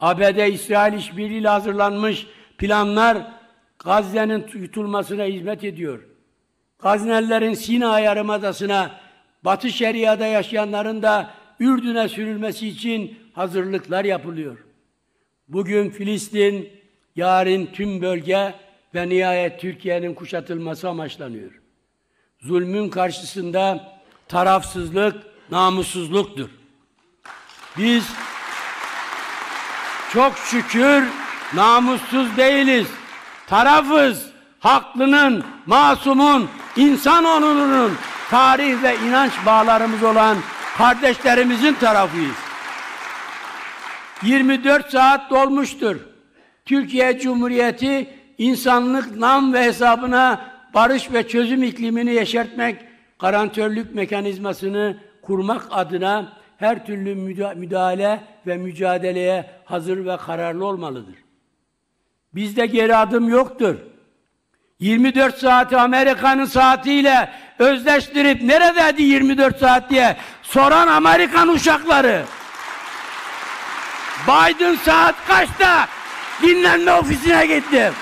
ABD-İsrail işbirliğiyle hazırlanmış planlar Gazze'nin yutulmasına hizmet ediyor. Gaznelilerin Sina Yarımadası'na, Batı Şeria'da yaşayanların da Ürdün'e sürülmesi için hazırlıklar yapılıyor. Bugün Filistin, yarın tüm bölge ve nihayet Türkiye'nin kuşatılması amaçlanıyor. Zulmün karşısında tarafsızlık namussuzluktur. Biz çok şükür namussuz değiliz. Tarafız. Haklının, masumun, insan onurunun, tarih ve inanç bağlarımız olan kardeşlerimizin tarafıyız. 24 saat dolmuştur. Türkiye Cumhuriyeti insanlık nam ve hesabına barış ve çözüm iklimini yeşertmek, garantörlük mekanizmasını kurmak adına her türlü müdahale ve mücadeleye hazır ve kararlı olmalıdır. Bizde geri adım yoktur. 24 saati Amerika'nın saatiyle özleştirip neredeydi 24 saat diye soran Amerikan uşakları. Biden saat kaçta dinlenme ofisine gitti.